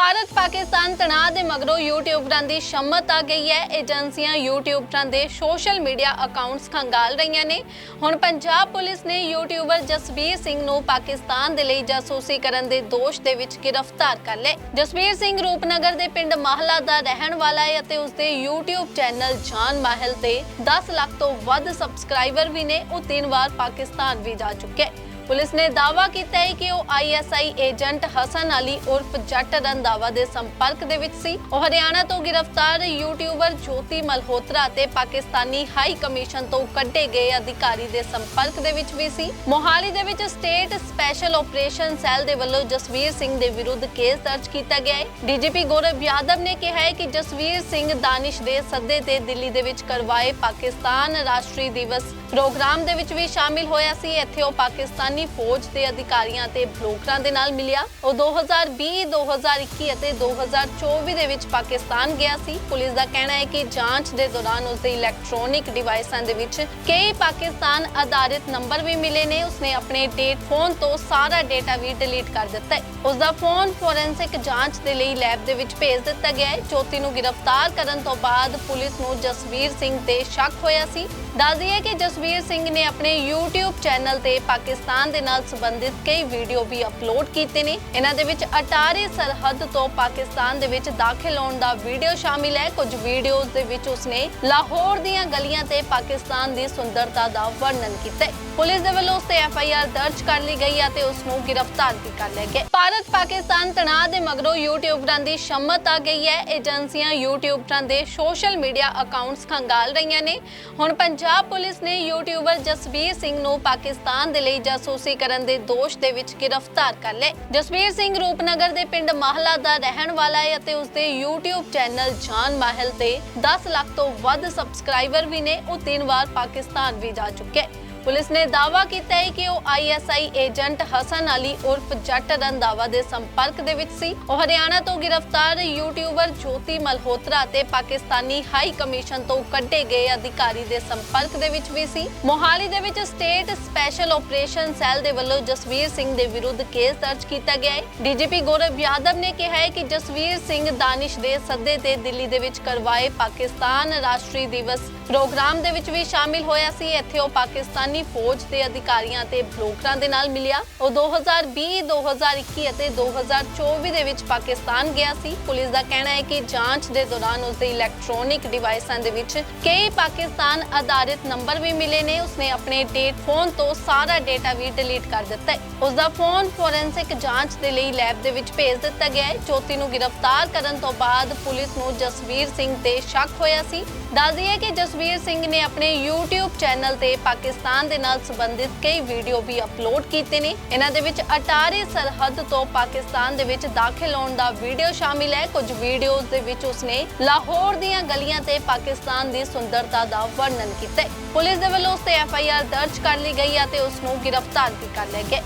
ਭਾਰਤ ਪਾਕਿਸਤਾਨ ਤਣਾਅ ਦੇ ਮਗਰੋਂ ਯੂਟਿਊਬਰਾਂ ਦੀ ਸ਼ਮਤ ਆ ਗਈ ਹੈ। ਏਜੰਸੀਆਂ ਯੂਟਿਊਬਰਾਂ ਦੇ ਸੋਸ਼ਲ ਮੀਡੀਆ ਅਕਾਊਂਟਸ ਖੰਗਾਲ ਰਹੀਆਂ ਨੇ। ਹੁਣ ਪੰਜਾਬ ਪੁਲਿਸ ਨੇ ਯੂਟਿਊਬਰ ਜਸਵੀਰ ਸਿੰਘ ਨੂੰ ਪਾਕਿਸਤਾਨ ਦੇ ਲਈ ਜਾਸੂਸੀ ਕਰਨ ਦੇ ਦੋਸ਼ ਦੇ ਵਿੱਚ ਗ੍ਰਿਫਤਾਰ ਕਰ ਲਿਆ ਜਸਵੀਰ ਸਿੰਘ ਰੂਪਨਗਰ ਦੇ ਪਿੰਡ ਮਾਹਲਾ ਦਾ ਰਹਿਣ ਵਾਲਾ ਹੈ ਅਤੇ ਉਸਦੇ YouTube ਚੈਨਲ ਜਾਨ ਮਾਹਲ ਤੇ 10 ਲੱਖ ਤੋਂ ਵੱਧ ਸਬਸਕ੍ਰਾਈਬਰ ਵੀ ਨੇ। ਉਹ ਤਿੰਨ ਵਾਰ ਪਾਕਿਸਤਾਨ ਵੀ ਜਾ ਚੁੱਕਿਆ ਹੈ। ਪੁਲਿਸ ਨੇ ਦਾਅਵਾ ਕੀਤਾ ਹੈ ਕਿ ਉਹ ਆਈਐਸਆਈ ਏਜੰਟ ਹਸਨ ਅਲੀ ਉਰਫ ਜੱਟ ਰੰਦਾਵਾ ਦੇ ਸੰਪਰਕ ਦੇ ਵਿੱਚ ਸੀ। ਉਹ ਹਰਿਆਣਾ ਤੋਂ ਗ੍ਰਿਫਤਾਰ ਯੂਟਿਊਬਰ ਜੋਤੀ ਮਲਹੋਤਰਾ ਤੇ ਪਾਕਿਸਤਾਨੀ ਹਾਈ ਕਮਿਸ਼ਨ ਤੋਂ ਕੱਢੇ ਗਏ ਅਧਿਕਾਰੀ ਦੇ ਸੰਪਰਕ ਦੇ ਵਿੱਚ ਵੀ ਸੀ। ਮੋਹਾਲੀ ਦੇ ਵਿੱਚ ਸਟੇਟ ਸਪੈਸ਼ਲ ਆਪਰੇਸ਼ਨ ਸੈੱਲ ਦੇ ਵੱਲੋਂ ਜਸਵੀਰ ਸਿੰਘ ਦੇ ਵਿਰੁੱਧ ਕੇਸ ਦਰਜ ਕੀਤਾ ਗਿਆ ਹੈ। ਡੀਜੀਪੀ ਗੌਰਵ ਯਾਦਵ ਨੇ ਕਿਹਾ ਹੈ ਕਿ ਜਸਵੀਰ ਸਿੰਘ ਦਾਨਿਸ਼ ਦੇ ਸੱਦੇ ਤੇ ਦਿੱਲੀ ਦੇ ਵਿੱਚ ਕਰਵਾਏ ਪਾਕਿਸਤਾਨ ਰਾਸ਼ਟਰੀ ਦਿਵਸ ਪ੍ਰੋਗਰਾਮ ਦੇ ਵਿੱਚ ਵੀ ਸ਼ਾਮਿਲ ਹੋਇਆ ਸੀ। ਇੱਥੇ ਉਹ ਪਾਕਿਸਤਾਨੀ ਫੌਜ ਦੇ ਅਧਿਕਾਰੀਆਂ ਤੇ ਬਲੋਕਰਾਂ ਦੇ ਨਾਲ ਮਿਲਿਆ। ਉਹ 2020 2021 ਅਤੇ 2024 ਦੇ ਵਿੱਚ ਪਾਕਿਸਤਾਨ ਗਿਆ ਸੀ। ਪੁਲਿਸ ਦਾ ਕਹਿਣਾ ਹੈ ਕਿ ਜਾਂਚ ਦੇ ਦੌਰਾਨ ਉਸ ਦੇ ਇਲੈਕਟ੍ਰੋਨਿਕ ਡਿਵਾਈਸਾਂ ਦੇ ਵਿੱਚ ਕਈ ਪਾਕਿਸਤਾਨ ਆਧਾਰਿਤ ਨੰਬਰ ਵੀ ਮਿਲੇ ਨੇ। ਉਸਨੇ ਆਪਣੇ ਡੇਟ ਫੋਨ ਤੋਂ ਸਾਰਾ ਡੇਟਾ ਵੀ ਡਿਲੀਟ ਕਰ ਦਿੱਤਾ ਹੈ। ਉਸ ਦਾ ਫੋਨ ਫੋਰੈਂਸਿਕ ਜਾਂਚ ਦੇ ਲਈ ਲੈਬ ਦੇ ਵਿੱਚ ਭੇਜ ਦਿੱਤਾ ਗਿਆ ਹੈ। ਜੋਤੀ ਨੂੰ ਗ੍ਰਿਫਤਾਰ ਕਰਨ ਤੋਂ ਬਾਅਦ ਪੁਲਿਸ ਨੂੰ ਜਸਵੀਰ ਸਿੰਘ ਤੇ ਸ਼ੱਕ ਹੋਇਆ ਸੀ। ਦੱਸ ਦਈਏ ਕਿ ਜਸਵੀਰ ਸਿੰਘ ਨੇ ਆਪਣੇ YouTube ਚੈਨਲ ਤੇ ਪਾਕਿਸਤਾਨ ਦੇ ਨਾਲ ਸੰਬੰਧਿਤ ਕਈ ਵੀਡੀਓ ਵੀ ਅਪਲੋਡ ਕੀਤੇ ਨੇ। ਇਹਨਾਂ ਦੇ ਵਿੱਚ ਅਟਾਰੀ ਸਰਹੱਦ ਤੋਂ ਪਾਕਿਸਤਾਨ ਦੇ ਵਿੱਚ ਦਾਖਲ ਹੋਣ ਦਾ ਵੀਡੀਓ ਸ਼ਾਮਿਲ ਹੈ। ਕੁਝ ਵੀਡੀਓਜ਼ ਦੇ ਵਿੱਚ ਉਸਨੇ ਲਾਹੌਰ ਦੀਆਂ ਗਲੀਆਂ ਤੇ ਪਾਕਿਸਤਾਨ ਦੀ ਸੁੰਦਰਤਾ ਦਾ ਵਰਣਨ ਕੀਤਾ ਹੈ। ਪੁਲਿਸ ਦੇ ਵੱਲੋਂ ਉਸ ਤੇ ਐਫਆਈਆਰ ਦਰਜ ਕਰ ਲਈ ਗਈ ਅਤੇ ਤੇ ਉਸ ਨੂੰ ਗ੍ਰਿਫਤਾਰ ਵੀ ਕਰ ਲਿਆ ਗਿਆ ਭਾਰਤ ਪਾਕਿਸਤਾਨ ਤਣਾਅ ਦੇ ਮਗਰੋਂ ਯੂਟਿਊਬਰਾਂ ਦੀ ਸ਼ਮਤ ਆ ਗਈ ਹੈ। ਏਜੰਸੀਆਂ ਯੂਟਿਊਬਰਾਂ ਦੇ ਸੋਸ਼ਲ ਮੀਡੀਆ ਅਕਾਊਂਟਸ ਖੰਗਾਲ ਰਹੀਆਂ ਨੇ। ਹੁਣ ਪੰਜਾਬ ਪੁਲਿਸ ਨੇ ਯੂਟਿਊਬਰ ਜਸਵੀਰ ਸਿੰਘ ਨੂੰ ਪਾਕਿਸਤਾਨ ਦੇ ਲਈ ਜਾਸੂਸੀ ਕਰਨ ਦੇ ਦੋਸ਼ ਦੇ ਵਿੱਚ ਗ੍ਰਿਫਤਾਰ ਕਰ ਲਿਆ ਜਸਵੀਰ ਸਿੰਘ ਰੂਪਨਗਰ ਦੇ ਪਿੰਡ ਮਾਹਲਾ ਦਾ ਰਹਿਣ ਵਾਲਾ ਹੈ ਅਤੇ ਉਸਦੇ YouTube ਚੈਨਲ ਜਾਨ ਮਾਹਲ ਤੇ 10 ਲੱਖ ਤੋਂ ਵੱਧ ਸਬਸਕ੍ਰਾਈਬਰ ਵੀ ਨੇ। ਉਹ ਤਿੰਨ ਵਾਰ ਪਾਕਿਸਤਾਨ ਵੀ ਜਾ ਚੁੱਕਿਆ ਹੈ। ਪੁਲਿਸ ਨੇ ਦਾਅਵਾ ਕੀਤਾ ਹੈ ਕਿ ਉਹ ਆਈਐਸਆਈ ਏਜੰਟ ਹਸਨ ਅਲੀ ਉਰਫ ਜੱਟ ਰੰਦਾਵਾ ਦੇ ਸੰਪਰਕ ਦੇ ਵਿੱਚ ਸੀ। ਉਹ ਹਰਿਆਣਾ ਤੋਂ ਗ੍ਰਿਫਤਾਰ ਯੂਟਿਊਬਰ ਜੋਤੀ ਮਲਹੋਤਰਾ ਤੇ ਪਾਕਿਸਤਾਨੀ ਹਾਈ ਕਮਿਸ਼ਨ ਤੋਂ ਕੱਢੇ ਗਏ ਅਧਿਕਾਰੀ ਦੇ ਸੰਪਰਕ ਦੇ ਵਿੱਚ ਵੀ ਸੀ। ਮੋਹਾਲੀ ਦੇ ਵਿੱਚ ਸਟੇਟ ਸਪੈਸ਼ਲ ਆਪਰੇਸ਼ਨ ਸੈੱਲ ਦੇ ਵੱਲੋਂ ਜਸਵੀਰ ਸਿੰਘ ਦੇ ਵਿਰੁੱਧ ਕੇਸ ਦਰਜ ਕੀਤਾ ਗਿਆ ਹੈ। ਡੀਜੀਪੀ ਗੌਰਵ ਯਾਦਵ ਨੇ ਕਿਹਾ ਹੈ ਕਿ ਜਸਵੀਰ ਸਿੰਘ ਦਾਨਿਸ਼ ਦੇ ਸੱਦੇ ਤੇ ਦਿੱਲੀ ਦੇ ਵਿੱਚ ਕਰਵਾਏ ਪਾਕਿਸਤਾਨ ਰਾਸ਼ਟਰੀ ਦਿਵਸ ਪ੍ਰੋਗਰਾਮ ਦੇ ਵਿੱਚ ਵੀ ਸ਼ਾਮਿਲ ਹੋਇਆ ਸੀ। ਇੱਥੇ ਉਹ ਪਾਕਿਸਤਾਨ ਫੌਜ ਦੇ ਅਧਿਕਾਰੀਆਂ ਤੇ ਬਲੋਕਰਾਂ ਦੇ ਨਾਲ ਮਿਲਿਆ। ਉਹ 2020 2021 ਅਤੇ 2024 ਦੇ ਵਿੱਚ ਪਾਕਿਸਤਾਨ ਗਿਆ ਸੀ। ਪੁਲਿਸ ਦਾ ਕਹਿਣਾ ਹੈ ਕਿ ਜਾਂਚ ਦੇ ਦੌਰਾਨ ਉਸ ਦੇ ਇਲੈਕਟ੍ਰੋਨਿਕ ਡਿਵਾਈਸਾਂ ਦੇ ਵਿੱਚ ਕਈ ਪਾਕਿਸਤਾਨ ਆਧਾਰਿਤ ਨੰਬਰ ਵੀ ਮਿਲੇ ਨੇ। ਉਸਨੇ ਆਪਣੇ ਡੇਟ ਫੋਨ ਤੋਂ ਸਾਰਾ ਡੇਟਾ ਵੀ ਡਿਲੀਟ ਕਰ ਦਿੱਤਾ ਹੈ। ਉਸ ਦਾ ਫੋਨ ਫੋਰੈਂਸਿਕ ਜਾਂਚ ਦੇ ਲਈ ਲੈਬ ਦੇ ਵਿੱਚ ਭੇਜ ਦਿੱਤਾ ਗਿਆ ਹੈ। ਜੋਤੀ ਨੂੰ ਗ੍ਰਿਫਤਾਰ ਕਰਨ ਤੋਂ ਬਾਅਦ ਪੁਲਿਸ ਨੂੰ ਜਸਵੀਰ ਸਿੰਘ ਤੇ ਸ਼ੱਕ ਹੋਇਆ ਸੀ। ਦੱਸਦੀ ਹੈ ਕਿ ਜਸਵੀਰ ਸਿੰਘ ਨੇ ਆਪਣੇ YouTube ਚੈਨਲ ਤੇ ਪਾਕਿਸਤਾਨ ਦੇ ਨਾਲ ਸੰਬੰਧਿਤ ਕਈ ਵੀਡੀਓ ਵੀ ਅਪਲੋਡ ਕੀਤੇ ਨੇ। ਇਹਨਾਂ ਦੇ ਵਿੱਚ ਅਟਾਰੀ ਸਰਹੱਦ ਤੋਂ ਪਾਕਿਸਤਾਨ ਦੇ ਵਿੱਚ ਦਾਖਲ ਹੋਣ ਦਾ ਵੀਡੀਓ ਸ਼ਾਮਿਲ ਹੈ। ਕੁਝ ਵੀਡੀਓਜ਼ ਦੇ ਵਿੱਚ ਉਸਨੇ ਲਾਹੌਰ ਦੀਆਂ ਗਲੀਆਂ ਤੇ ਪਾਕਿਸਤਾਨ ਦੀ ਸੁੰਦਰਤਾ ਦਾ ਵਰਣਨ ਕੀਤਾ ਹੈ। ਪੁਲਿਸ ਦੇ ਵੱਲੋਂ ਉਸ ਤੇ ਐਫ ਆਈ ਆਰ ਦਰਜ ਕਰ ਲਈ ਗਈ ਹੈ ਤੇ ਉਸ ਨੂੰ ਗ੍ਰਿਫਤਾਰ ਵੀ ਕਰ ਲਿਆ ਗਿਆ